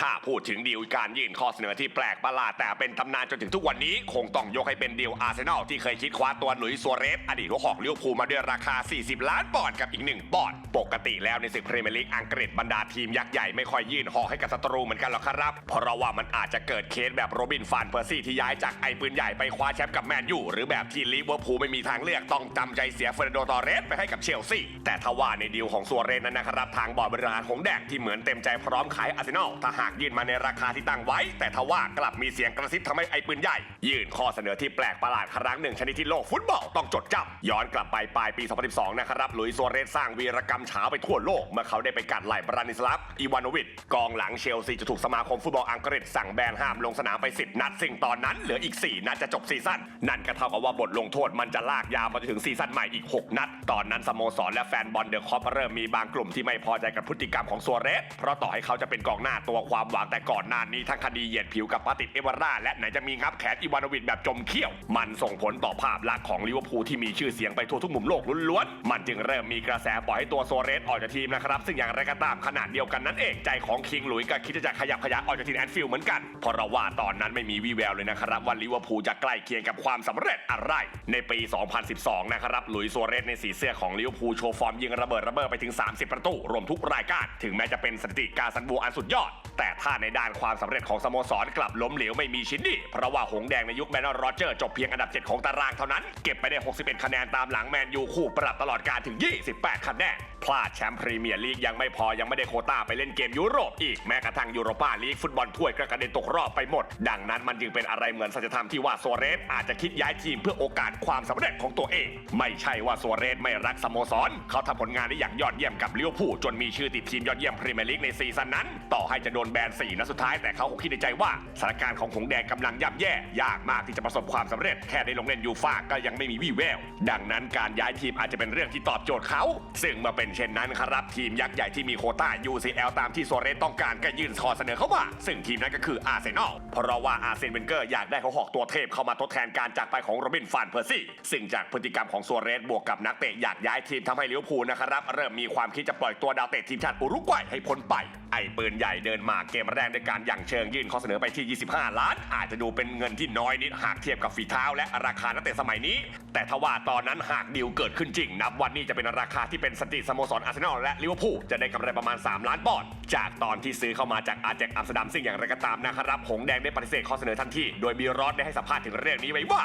ถ้าพูดถึงดีลการยื่นข้อเสนอที่แปลกประหลาดแต่เป็นตำนานจนถึงทุกวันนี้ คงต้องยกให้เป็นดีลอาร์เซนอลที่เคยคิดคว้าตัวหลุยส์ซัวเรสอดีตหัวหอกลิเวอร์พูลมาด้วยราคา 40 ล้านปอนด์กับอีกหนึ่งปอนด์ปกติแล้วในศึกพรีเมียร์ลีกอังกฤษบรรดาทีมยักษ์ใหญ่ไม่ค่อยยื่นหอกให้กับศัตรูเหมือนกันหรอกครับ เพราะว่ามันอาจจะเกิดเคสแบบโรบินฟานเพอร์ซี่ที่ย้ายจากไอปืนใหญ่ไปคว้าแชมป์กับแมนยูหรือแบบที่ลิเวอร์พูลไม่มีทางเลือกต้องจำใจเสียเฟอร์นันโดตอเรสไปให้กับเชลซีแต่ทว่าในดีลของซัวเรสนั้นนะครับทางบอร์ดบริหารของแดกที่เหมือนเต็มใจพร้อมขายอาร์เซนอลถ้าหากยื่นมาในราคาที่ตั้งไว้ แต่ทว่ากลับมีเสียงกระซิบทำให้ไอปืนใหญ่ ยื่นข้อเสนอที่แปลกประหลาดครั้งหนึ่งชนิดที่โลกฟุตบอลต้องจดจำย้อนกลับไปปลายปี 2012 นะครับหลุยส์ซัวเรสสร้างวีรกรรมเช้าไปทั่วโลก เมื่อเขาได้ไปกัดไหล่บรานิสลาฟอีวานโนวิชกองหลังเชลซีจะถูกสมาคมฟุตบอลอังกฤษสั่งแบนห้ามลงสนามไป 10 นัดซึ่งตอนนั้นเหลืออีก 4 นัดจะจบซีซั่นนั่นก็เท่ากับว่าบทลงโทษมันจะลากยาวมาถึงซีซั่นใหม่อีก 6 นัด ตอนนั้นสโมสรและแฟนบอลเดอะคอปเริ่มมีบางกลุ่มที่ไม่พอใจกับพฤติกรรมของซัวเรสเพราะต่อให้เขาจะเป็นกองหน้าตัวควความหวังแต่ก่อนหน้านี้ทั้งคดีเหยียดผิวกับปาติดเอวาร่า และไหนจะมีงับแขนอีวานวิชแบบจมเขี้ยว มันส่งผลต่อภาพลักษณ์ของลิเวอร์พูลที่มีชื่อเสียงไปทั่วทุกมุมโลกล้วนๆ มันจึงเริ่มมีกระแสปล่อยให้ตัวโซเรสออกจากทีมนะครับ ซึ่งอย่างไรก็ตามขนาดเดียวกันนั่นเองใจของคิงหลุยส์ก็คิดจะขยับขยายออกจากทีมแอนฟิลด์เหมือนกันเพราะเราว่าตอนนั้นไม่มีวี่แววเลยนะครับว่าลิเวอร์พูลจะใกล้เคียงกับความสำเร็จอะไร ในปี 2012 นะครับหลุยส์โซเรสในสีเสื้อของลิเวอร์พูลโชว์ฟอร์มยิงระเบิดระเบ้อไปถึง 30 ประตูรวมทุกรายการ ถึงแม้จะเป็นสถิติการสันบูอันสุดยอด แต่แต่ถ้าในด้านความสำเร็จของสโมสรกลับล้มเหลวไม่มีชิ้นดี เพราะว่าหงแดงในยุคแมนนอร์โรเจอร์จบเพียงอันดับ 7 ของตารางเท่านั้น เก็บไปได้ 61 คะแนนตามหลังแมนยูคู่ปรับตลอดการถึง 28 คะแนนพลาดแชมป์พรีเมียร์ลีกยังไม่พอยังไม่ได้โควต้าไปเล่นเกมยุโรปอีกแม้กระทั่งยูโรปาลีกฟุตบอลถ้วยก็กระเด็นตกรอบไปหมด ดังนั้นมันจึงเป็นอะไรเหมือนสัจธรรมที่ว่าโซเรสอาจจะคิดย้ายทีมเพื่อโอกาสความสำเร็จของตัวเอง ไม่ใช่ว่าโซเรสไม่รักสโมสร เขาทำผลงานได้อย่างยอดเยี่ยมกับลิเวอร์พูลจนมีชื่อติดทีมยอดเยี่ยมพรีเมียร์ลีกในซีซั่นนั้น ต่อให้จะโดนแบน4นัดสุดท้ายแต่เขาคงคิดในใจว่าสถานการณ์ของหงแดงกำลังย่ำแย่ยากมากที่จะประสบความสำเร็จแค่ได้ลงเล่นยูฟ่าก็ยังไม่มีวี่แววดังนั้นการย้ายทีมอาจจะเป็นเรื่องที่ตอบโจทย์เขา ซึ่งเมื่อเป็นเช่นนั้นครับ ทีมยักษ์ใหญ่ที่มีโคต้า UCL ตามที่โซเรสต้องการก็ยื่นขอเสนอเข้ามา ซึ่งทีมนั้นก็คืออาร์เซนอลเพราะว่าอาร์เซนเวนเกอร์อยากได้เขาหอกตัวเทพเข้ามาทดแทนการจากไปของโรบินฟานเพอร์ซี่ซึ่งจากพฤติกรรมของโซเรสบวกกับนักเตะอยากย้ายทีมทำให้ลิเวอร์พูลนะครับเริ่มมีความคิดจะปล่อยตัวดาวเตะทีมชาติอุรุกวัยให้พ้นไป อ้ปืนใหญ่เดินมาเกมแรกด้วยการอย่างเชิงยื่นข้อเสนอไปที่ 25 ล้าน อาจจะดูเป็นเงินที่น้อยนิดหากเทียบกับฝีเท้าและราคานักเตะสมัยนี้ แต่ทว่าตอนนั้นหากดีลเกิดขึ้นจริง นับวันนี้จะเป็นราคาที่เป็นสถิติสโมสรอาร์เซนอลและลิเวอร์พูลจะได้กำไรประมาณ 3 ล้านปอนด์จากตอนที่ซื้อเข้ามาจากอาแจกอัมสเตอร์ดัมซึ่งอย่างไรก็ตามนะครับหงแดงได้ปฏิเสธข้อเสนอทันทีโดยมีรอดได้ให้สัมภาษณ์ถึงเรื่องนี้ไว้ว่า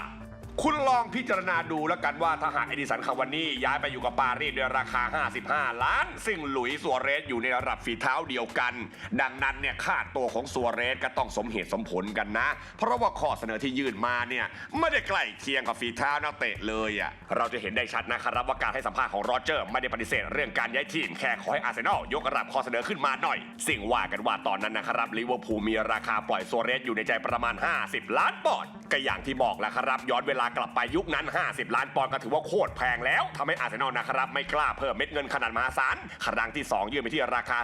คุณลองพิจารณาดูแล้วกันว่าถ้าหากเอดิสันคาวานี่ย้ายไปอยู่กับปารีสด้วยราคา 55 ล้าน ซึ่งหลุยส์ซัวเรสอยู่ในระดับฝีเท้าเดียวกัน ดังนั้นเนี่ยค่าตัวของซัวเรสก็ต้องสมเหตุสมผลกันนะ เพราะว่าข้อเสนอที่ยื่นมาเนี่ยไม่ได้ใกล้เคียงกับฝีเท้านักเตะเลยอะเราจะเห็นได้ชัดนะครับว่าการให้สัมภาษณ์ของโรเจอร์ไม่ได้ปฏิเสธเรื่องการย้ายทีมแค่ขอให้อาร์เซนอลยกระดับข้อเสนอขึ้นมาหน่อย สิ่งว่ากันว่าตอนนั้นนะครับลิเวอร์พูลมีราคาปล่อยซัวเรสอยู่ในใจประมาณ 50 ล้านปอนด์ก็อย่างที่บอกแล้วครับย้อนเวลากลับไปยุคนั้น 50 ล้านปอนด์ก็ถือว่าโคตรแพงแล้วทำให้อาร์เซนอลนะครับไม่กล้าเพิ่มเม็ดเงินขนาดมหาศาลครั้งที่ 2 ยื่นไปที่ราคา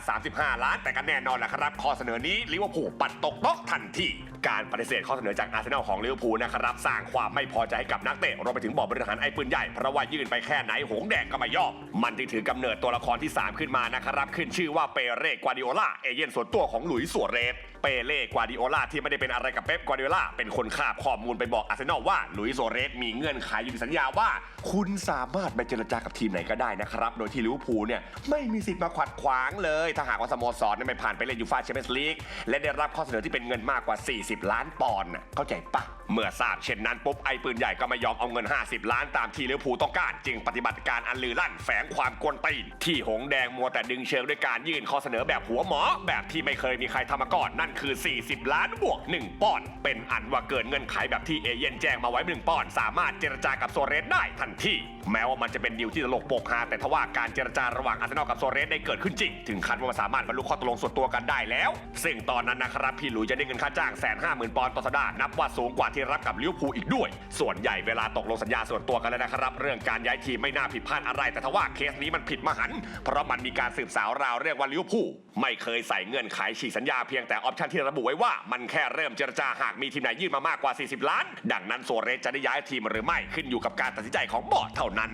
35 ล้าน แต่ก็แน่นอนแหละครับ ข้อเสนอนี้ลิเวอร์พูลปัดตกโต๊ะทันทีการปฏิเสธข้อเสนอจากอาร์เซนอลของลิเวอร์พูลนะครับสร้างความไม่พอใจให้กับนักเตะรวมไปถึงบอร์ดบริหารไอ้ปืนใหญ่ เพราะว่ายื่นไปแค่ไหนหงแดงก็ไม่ยอมมันจึงถือกำเนิดตัวละครที่ 3 ขึ้นมานะครับขึ้นชื่อว่าเปเร่กวาดิโอลาเอเย่นส่วนตัวของหลุยส์สัวเรส เปเล่กวาดิโอลาที่ไม่ได้เป็นอะไรกับเป๊ปกวาดิโอลาเป็นคนคาบข้อมูลไปบอกอาร์เซนอลว่าลุยโซเรสมีเงื่อนไขอยู่ในสัญญาว่า คุณสามารถไปเจรจากับทีมไหนก็ได้นะครับ โดยที่ลิเวอร์พูลเนี่ยไม่มีสิทธิ์มาขัดขวางเลย ถ้าหากว่าสโมสรเนี่ยไม่ผ่านไปเล่นยูฟ่าแชมเปี้ยนส์ลีกและได้รับข้อเสนอที่เป็นเงินมากกว่า 40 ล้านปอนด์น่ะเข้าใจปะ เมื่อทราบเช่นนั้นปุ๊บไอ้ปืนใหญ่ก็ไม่ยอมเอาเงิน 50 ล้านตามที่ลิเวอร์พูลต้องการ จึงปฏิบัติการอันลือลั่นแฝงความกวนตีน ที่หงแดงมัวแต่ดึงเชิงด้วยการยื่นข้อเสนอแบบหัวหมอ แบบที่ไม่เคยมีใครทำมาก่อนนั่นคือ 40 ล้านบวก 1ปอนด์เป็นอันว่าเกินเงื่อนไขแบบที่เอเย่นแจ้งมาไว้ 1ปอนด์สามารถเจรจากับโซเรสได้ทันทีแม้ว่ามันจะเป็นดีลที่ตลกโปกฮาแต่ทว่าการเจรจาระหว่างอาร์เซนอลกับโซเรสได้เกิดขึ้นจริงถึงขั้นว่ามันสามารถบรรลุข้อตกลงส่วนตัวกันได้แล้ว ซึ่งตอนนั้นนะครับพี่หลุยจะได้เงินค่าจ้างแสนห้าหมื่นปอนด์ต่อสัปดาห์นับว่าสูงกว่าที่ที่รับกับลิเวอร์พูลอีกด้วย ส่วนใหญ่เวลาตกลงสัญญาส่วนตัวกันแล้วนะครับ เรื่องการย้ายทีมไม่น่าผิดพลาดอะไร แต่ทว่าเคสนี้มันผิดมหันต์เพราะมันมีการสืบสาวราวเรื่องว่าลิเวอร์พูลไม่เคยใส่เงื่อนไขฉีกสัญญาเพียงแต่ออปชั่นที่ระบุไว้ว่ามันแค่เริ่มเจรจาหากมีทีมไหนยื่นมามากกว่า 40 ล้าน ดังนั้นโซเรสจะได้ย้ายทีมหรือไม่ขึ้นอยู่กับการตัดสินใจของบอร์ดเท่านั้น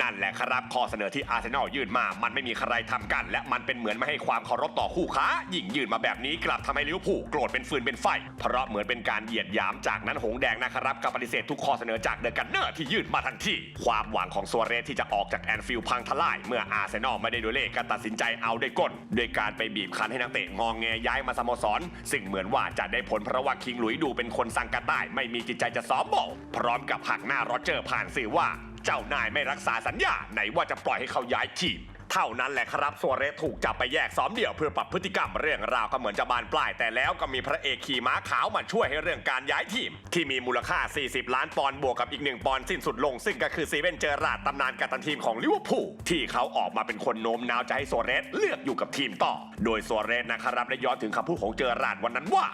นั่นแหละครับข้อเสนอที่อาร์เซนอลยื่นมา มันไม่มีใครทำกัน และมันเป็นเหมือนไม่ให้ความเคารพต่อคู่ค้ายิ่งยื่นมาแบบนี้กลับทำให้ลิเวอร์พูลโกรธเป็นฟืนเป็นไฟ เพราะเหมือนเป็นการเหยียดหยามจากนั้นหงแดงนะครับกับปฏิเสธทุกข้อเสนอจากเดอะกันเนอร์ที่ยื่นมาทันทีความหวังของซัวเรสที่จะออกจากแอนฟิลด์พังทลาย เมื่ออาร์เซนอลไม่ได้ด้วยเล่ก็ตัดสินใจเอาด้วยก้นโดยการไปบีบคั้นให้นักเตะงองแงย้ายมาสโมสรซึ่งเหมือนว่าจะได้ผลเพราะว่าคิงหลุยดูเป็นคนสังกัดได้ไม่มีจิตใจจะซ้อมบอลพร้อมกับหักหน้าโรเจอร์ผ่านสื่อว่า เจ้านายไม่รักษาสัญญาไหนว่าจะปล่อยให้เขาย้ายทีม เท่านั้นแหละครับซัวเรสถูกจับไปแยกซ้อมเดี่ยวเพื่อปรับพฤติกรรมเรื่องราวก็เหมือนจะบานปลาย แต่แล้วก็มีพระเอกขี่ม้าขาวมาช่วยให้เรื่องการย้ายทีม ที่มีมูลค่า 40 ล้านปอนด์บวกกับอีกหนึ่งปอนด์สิ้นสุดลง ซึ่งก็คือซีเวนเจอราร์ดตำนานกัปตันทีมของลิเวอร์พูลที่เขาออกมาเป็นคนโน้มน้าวจะให้ซัวเรสเลือกอยู่กับทีมต่อ โดยซัวเรสนะครับได้ย้อนถึงคำพูดของเจอราร์ดวันนั้นว่า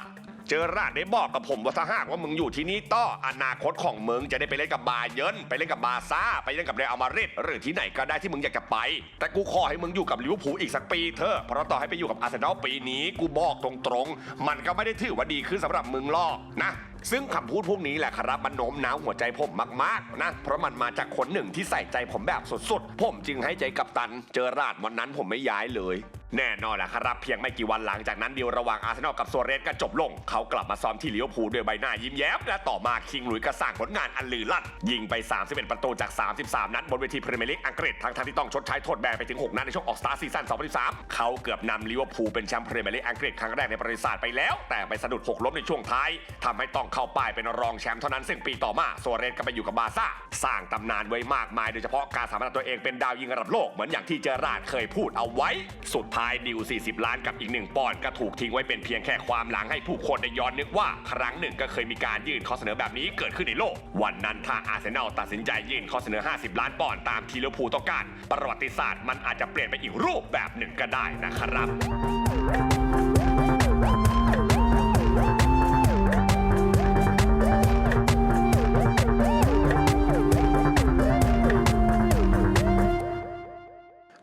เจอราดได้บอกกับผมว่าถ้าหากว่ามึงอยู่ที่นี่ต่ออนาคตของมึงจะได้ไปเล่นกับบาเยิร์นไปเล่นกับบาซ่าไปเล่นกับเรอัลมาดริดหรือที่ไหนก็ได้ที่มึงอยากจะไป แต่กูขอให้มึงอยู่กับลิเวอร์พูลอีกสักปีเถอะเพราะต่อให้ไปอยู่กับอาร์เซนอลปีนี้กูบอกตรงๆ มันก็ไม่ได้ถือว่าดีขึ้นสำหรับมึงหรอกนะซึ่งคำพูดพวกนี้แหละครับมันโน้มน้าวหัวใจผมมากๆนะเพราะมันมาจากคนหนึ่งที่ใส่ใจผมแบบสุดๆ ผมจึงให้ใจกับตัน เจอราดวันนั้นผมไม่ย้ายเลย แน่นอนแหละครับ เพียงไม่กี่วันหลังจากนั้นดีลระหว่างอาร์เซนอลกับโซเรสก็จบลง เขากลับมาซ้อมที่ลิเวอร์พูลด้วยใบหน้ายิ้มแย้ม และต่อมาคิงหลุยส์ก็สร้างผลงานอันลือลั่น ยิงไป 31 ประตูจาก 33 นัดบนเวทีพรีเมียร์ลีกอังกฤษทั้งทที่ต้องชดใช้โทษแบนไปถึง 6 นัดในช่วงออกสตาร์ซีซั่น2013 เขาเกือบนำลิเวอร์พูลเป็นแชมป์พรีเมียร์ลีกอังกฤษครั้งแรกในประวัติศาสตร์ไปแล้ว แต่ไปสะดุดหกล้มในช่วงท้ายทำให้ต้องเข้าป้ายเป็นรองแชมป์เท่านั้นซึ่งปีต่อมาโซเรสก็ไปอยู่กับบาซ่าสร้างตำนานไว้มากมาย โดยเฉพาะการสามารถตัวเองเป็นดาวยิงระดับโลกเหมือนอย่างที่เจอราดเคยพูดเอาไว้สุดท้ายายดิว 40 ล้านกับอีกหนึ่งปอนด์ก็ถูกทิ้งไว้เป็นเพียงแค่ความหลังให้ผู้คนได้ย้อนนึกว่า ครั้งหนึ่งก็เคยมีการยื่นข้อเสนอแบบนี้เกิดขึ้นในโลก วันนั้นถ้าอาร์เซนอลตัดสินใจยื่นข้อเสนอ 50 ล้านปอนด์ตามทีลิเวอร์พูต้องการ ประวัติศาสตร์มันอาจจะเปลี่ยนไปอีกรูปแบบหนึ่งก็ได้นะครับ